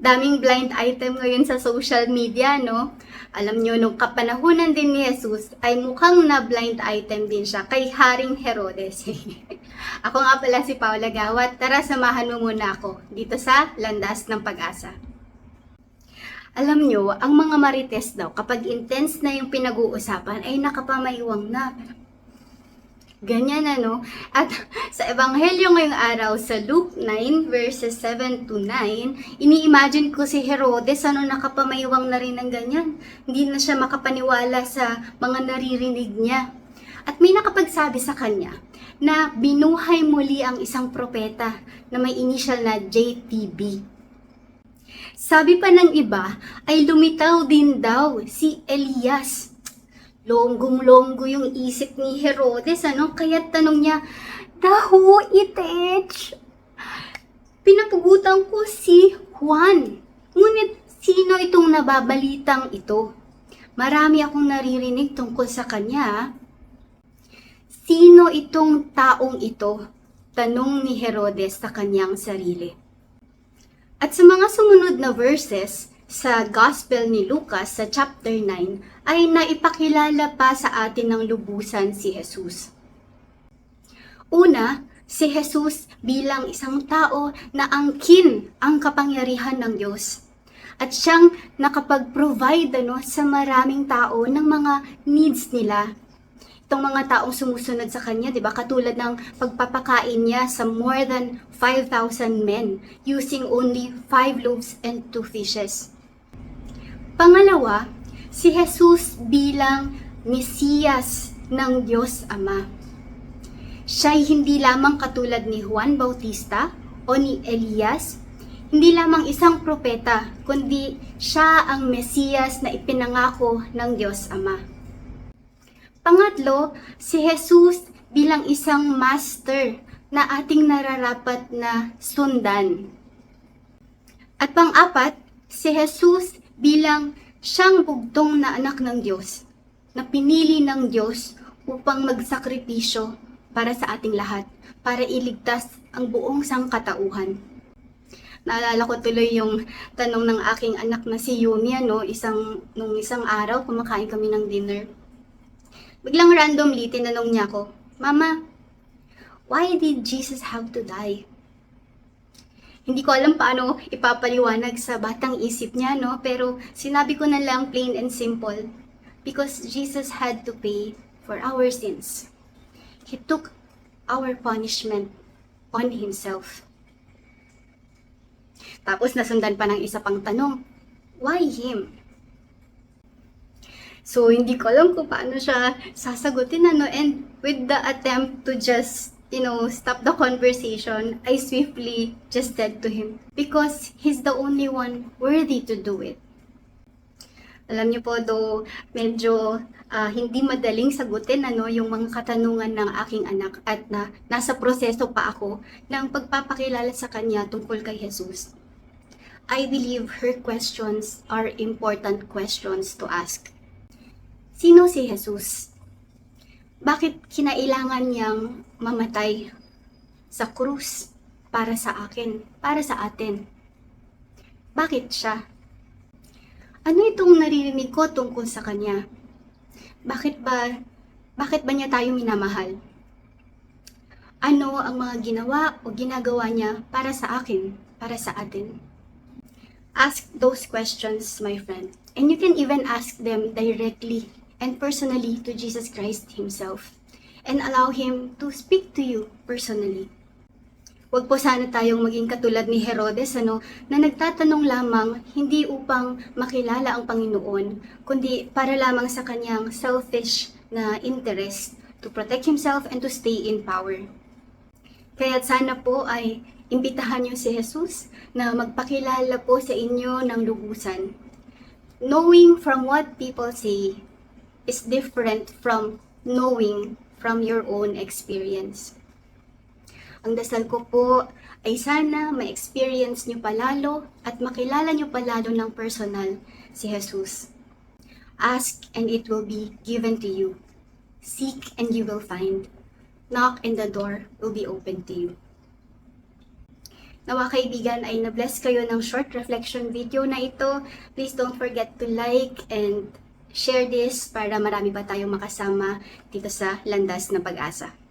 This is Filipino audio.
daming blind item ngayon sa social media, no? Alam nyo, nung kapanahunan din ni Jesus, ay mukhang na blind item din siya kay Haring Herodes. ako nga pala si Paula Gawat. Tara, samahan mo muna ako dito sa Landas ng Pag-asa. Alam nyo, ang mga marites daw, kapag intense na yung pinag-uusapan, ay nakapamaiwang na. Ganyan ano. At sa Ebanghelyo ngayong araw, sa Luke 9 verses 7 to 9, ini-imagine ko si Herodes, ano nakapamaiwang na rin ng ganyan. Hindi na siya makapaniwala sa mga naririnig niya. At may nakapagsabi sa kanya na binuhay muli ang isang propeta na may initial na JTB. Sabi pa ng iba ay lumitaw din daw si Elias longgong-longgo yung isip ni Herodes, ano? Kaya tanong niya, Daho, itech! Pinapugutan ko si Juan. Ngunit, sino itong nababalitang ito? Marami akong naririnig tungkol sa kanya. Sino itong taong ito? Tanong ni Herodes sa kanyang sarili. At sa mga sumunod na verses, sa Gospel ni Lucas sa chapter 9 ay naipakilala pa sa atin ng lubusan si Jesus. Una, si Jesus bilang isang tao na angkin ang kapangyarihan ng Diyos. At siyang nakapag-provide ano, sa maraming tao ng mga needs nila. Itong mga taong sumusunod sa kanya, di ba? Katulad ng pagpapakain niya sa more than 5,000 men using only 5 loaves and 2 fishes. Pangalawa, si Jesus bilang Mesiyas ng Diyos Ama. Siya'y hindi lamang katulad ni Juan Bautista o ni Elias, hindi lamang isang propeta, kundi siya ang Mesiyas na ipinangako ng Diyos Ama. Pangatlo, si Jesus bilang isang master na ating nararapat na sundan. At pang-apat, si Jesus bilang siyang bugtong na anak ng Diyos, na pinili ng Diyos upang magsakripisyo para sa ating lahat, para iligtas ang buong sangkatauhan. Naalala ko tuloy yung tanong ng aking anak na si Yumi, ano, isang, nung isang araw, kumakain kami ng dinner. Biglang randomly, tinanong niya ako, Mama, why did Jesus have to die? Hindi ko alam paano ipapaliwanag sa batang isip niya, no? Pero sinabi ko na lang plain and simple. Because Jesus had to pay for our sins. He took our punishment on Himself. Tapos nasundan pa ng isa pang tanong, why Him? So, hindi ko alam kung paano siya sasagutin, ano? And with the attempt to just you know, stop the conversation, I swiftly just said to him, because he's the only one worthy to do it. Alam niyo po, do medyo ah, hindi madaling sagutin ano, yung mga katanungan ng aking anak at na nasa proseso pa ako ng pagpapakilala sa kanya tungkol kay Jesus. I believe her questions are important questions to ask. Sino si Jesus? Bakit kinailangan niyang mamatay sa krus para sa akin, para sa atin? Bakit siya? Ano itong naririnig ko tungkol sa kanya? Bakit ba, bakit ba niya tayo minamahal? Ano ang mga ginawa o ginagawa niya para sa akin, para sa atin? Ask those questions, my friend. And you can even ask them directly and personally to Jesus Christ Himself and allow Him to speak to you personally. Huwag po sana tayong maging katulad ni Herodes ano, na nagtatanong lamang hindi upang makilala ang Panginoon, kundi para lamang sa kanyang selfish na interest to protect himself and to stay in power. Kaya sana po ay imbitahan niyo si Jesus na magpakilala po sa inyo ng lubusan. Knowing from what people say is different from knowing from your own experience. Ang dasal ko po ay sana ma-experience nyo palalo at makilala nyo palalo ng personal si Jesus. Ask and it will be given to you. Seek and you will find. Knock and the door will be open to you. Nawa kaibigan ay na-bless kayo ng short reflection video na ito. Please don't forget to like and share this para marami pa tayong makasama dito sa Landas ng Pag-asa.